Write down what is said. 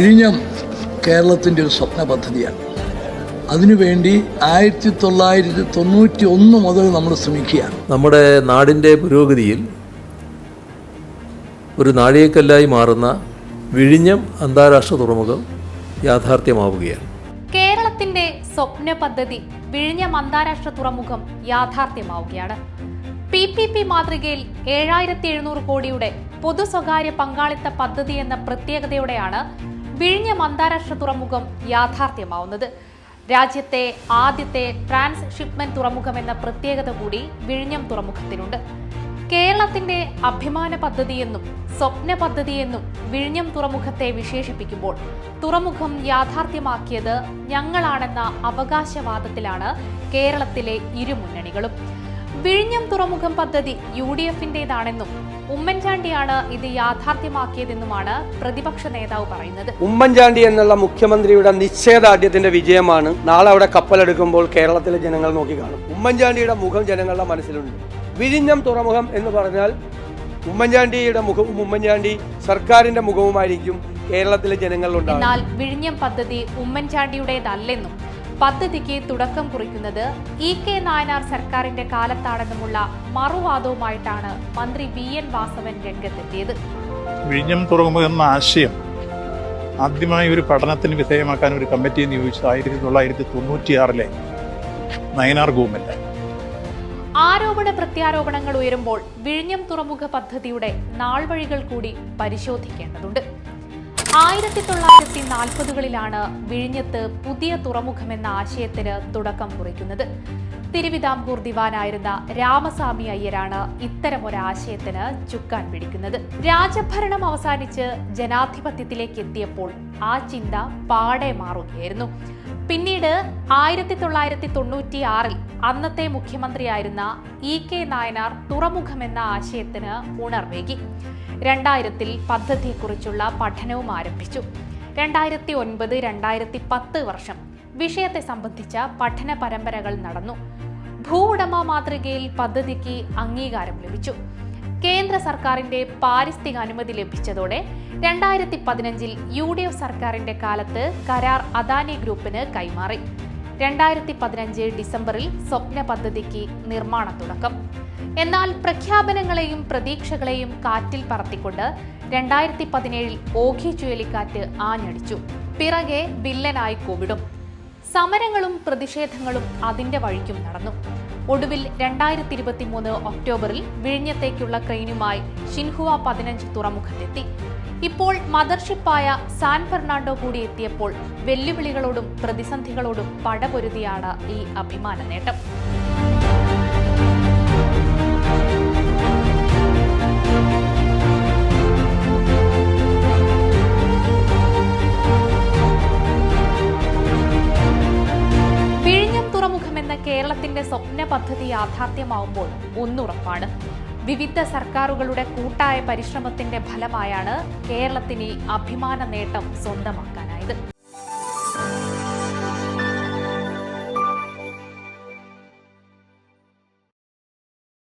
വിഴിഞ്ഞം കേരളത്തിന്റെ ഒരു സ്വപ്ന പദ്ധതിയാണ്. അതിനുവേണ്ടി ആയിരത്തി തൊള്ളായിരത്തി തൊണ്ണൂറ്റി ഒന്ന് മുതൽ നമ്മൾ ശ്രമിക്കുകയാണ്. നമ്മുടെ നാടിന്റെ പുരോഗതിയിൽ ഒരു നാഴികക്കല്ലായി മാറുന്ന വിഴിഞ്ഞം അന്താരാഷ്ട്ര തുറമുഖം യാഥാർത്ഥ്യമാവുകയാണ്. കേരളത്തിന്റെ സ്വപ്ന പദ്ധതി വിഴിഞ്ഞം അന്താരാഷ്ട്ര തുറമുഖം യാഥാർത്ഥ്യമാവുകയാണ്. പി പി പി മാതൃകയിൽ ഏഴായിരത്തി എഴുന്നൂറ് കോടിയുടെ പൊതു സ്വകാര്യ പങ്കാളിത്ത പദ്ധതി എന്ന പ്രത്യേകതയോടെയാണ് വിഴിഞ്ഞം അന്താരാഷ്ട്ര തുറമുഖം യാഥാർത്ഥ്യമാവുന്നത്. രാജ്യത്തെ ആദ്യത്തെ ട്രാൻസ് ഷിപ്മെന്റ് തുറമുഖം എന്ന പ്രത്യേകത കൂടി വിഴിഞ്ഞം തുറമുഖത്തിനുണ്ട്. കേരളത്തിന്റെ അഭിമാന പദ്ധതിയെന്നും സ്വപ്ന പദ്ധതിയെന്നും വിഴിഞ്ഞം തുറമുഖത്തെ വിശേഷിപ്പിക്കുമ്പോൾ തുറമുഖം യാഥാർത്ഥ്യമാക്കിയത് ഞങ്ങളാണെന്ന അവകാശവാദത്തിലാണ് കേരളത്തിലെ ഇരുമുന്നണികളും. വിഴിഞ്ഞം തുറമുഖം പദ്ധതി യു ഡി എഫിന്റേതാണെന്നും ഉമ്മൻചാണ്ടിയാണ് ഇത് യാഥാർത്ഥ്യമാക്കിയതെന്നുമാണ് പ്രതിപക്ഷ നേതാവ് പറയുന്നത്. ഉമ്മൻചാണ്ടി എന്നുള്ള മുഖ്യമന്ത്രിയുടെ നിശ്ചയദാർഢ്യത്തിന്റെ വിജയമാണ് നാളെ അവിടെ കപ്പലെടുക്കുമ്പോൾ കേരളത്തിലെ ജനങ്ങൾ നോക്കി കാണും ഉമ്മൻചാണ്ടിയുടെ മുഖം ജനങ്ങളുടെ മനസ്സിലുണ്ട്. വിഴിഞ്ഞം തുറമുഖം എന്ന് പറഞ്ഞാൽ ഉമ്മൻചാണ്ടിയുടെ മുഖവും ഉമ്മൻചാണ്ടി സർക്കാരിന്റെ മുഖവുമായിരിക്കും കേരളത്തിലെ ജനങ്ങളിലുണ്ടാകും എന്നാൽ വിഴിഞ്ഞം പദ്ധതി ഉമ്മൻചാണ്ടിയുടേതല്ലെന്നും പദ്ധതിക്ക് തുടക്കം കുറിക്കുന്നത് ഇ കെ നായനാർ സർക്കാരിന്റെ കാലത്താണെന്നുമുള്ള മറുവാദവുമായിട്ടാണ് മന്ത്രി വി എൻ വാസവൻ രംഗത്തെത്തിയത്. വിഴിഞ്ഞം തുറമുഖം എന്ന ആശയം ആദ്യമായി ഒരു പഠനത്തിന് വിധേയമാക്കാൻ ഒരു കമ്മിറ്റിയെ നിയോഗിച്ചത് ആയിരത്തി തൊള്ളായിരത്തി തൊണ്ണൂറ്റിയാറിലെ നയനാർ ഗവൺമെന്റ്. ആരോപണ പ്രത്യാരോപണങ്ങൾ ഉയരുമ്പോൾ വിഴിഞ്ഞം തുറമുഖ പദ്ധതിയുടെ നാൾവഴികൾ കൂടി പരിശോധിക്കേണ്ടതുണ്ട്. ആയിരത്തി തൊള്ളായിരത്തി നാൽപ്പതുകളിലാണ് വിഴിഞ്ഞത്ത് പുതിയ തുറമുഖമെന്ന ആശയത്തിന് തുടക്കം കുറിക്കുന്നത്. തിരുവിതാംകൂർ ദിവാനായിരുന്ന രാമസ്വാമി അയ്യരാണ് ഇത്തരമൊരാശയത്തിന് ചുക്കാൻ പിടിക്കുന്നത്. രാജഭരണം അവസാനിച്ച് ജനാധിപത്യത്തിലേക്ക് എത്തിയപ്പോൾ ആ ചിന്ത പാടെ മാറുകയായിരുന്നു. പിന്നീട് ആയിരത്തി തൊള്ളായിരത്തി തൊണ്ണൂറ്റി ആറിൽ അന്നത്തെ മുഖ്യമന്ത്രിയായിരുന്ന ഇ കെ നായനാർ തുറമുഖമെന്ന ആശയത്തിന് ഉണർവേകി. രണ്ടായിരത്തിൽ പദ്ധതിയെക്കുറിച്ചുള്ള പഠനവും ആരംഭിച്ചു. രണ്ടായിരത്തി ഒൻപത് രണ്ടായിരത്തി പത്ത് വർഷം വിഷയത്തെ സംബന്ധിച്ച പഠന പരമ്പരകൾ നടന്നു. ഭൂ ഉടമ മാതൃകയിൽ പദ്ധതിക്ക് അംഗീകാരം ലഭിച്ചു. കേന്ദ്ര സർക്കാരിന്റെ പാരിസ്ഥിതിക അനുമതി ലഭിച്ചതോടെ രണ്ടായിരത്തി പതിനഞ്ചിൽ യു ഡി എഫ് സർക്കാരിന്റെ കാലത്ത് കരാർ അദാനി ഗ്രൂപ്പിന് കൈമാറി. രണ്ടായിരത്തി പതിനഞ്ച് ഡിസംബറിൽ സ്വപ്ന പദ്ധതിക്ക് നിർമ്മാണ തുടക്കം. എന്നാൽ പ്രഖ്യാപനങ്ങളെയും പ്രതീക്ഷകളെയും കാറ്റിൽ പറത്തിക്കൊണ്ട് രണ്ടായിരത്തി പതിനേഴിൽ ഓഖി ചുഴലിക്കാറ്റ് ആഞ്ഞടിച്ചു. പിറകെ വില്ലനായി കോവിഡും സമരങ്ങളും പ്രതിഷേധങ്ങളും അതിന്റെ വഴിക്കും നടന്നു. ഒടുവിൽ രണ്ടായിരത്തി ഇരുപത്തി മൂന്ന് ഒക്ടോബറിൽ വിഴിഞ്ഞത്തേക്കുള്ള ട്രെയിനുമായി ഷിൻഹുവ പതിനഞ്ച് തുറമുഖത്തെത്തി. ഇപ്പോൾ മദർഷിപ്പായ സാൻ ഫെർണാണ്ടോ കൂടി എത്തിയപ്പോൾ വെല്ലുവിളികളോടും പ്രതിസന്ധികളോടും പടപൊരുതിയാണ് ഈ അഭിമാന നേട്ടം കേരളത്തിന്റെ സ്വപ്ന പദ്ധതി യാഥാർത്ഥ്യമാവുമ്പോൾ ഒന്നുറപ്പാണ്. വിവിധ സർക്കാരുകളുടെ കൂട്ടായ പരിശ്രമത്തിന്റെ ഫലമായാണ് കേരളത്തിന് അഭിമാന നേട്ടം സ്വന്തമാക്കാനായത്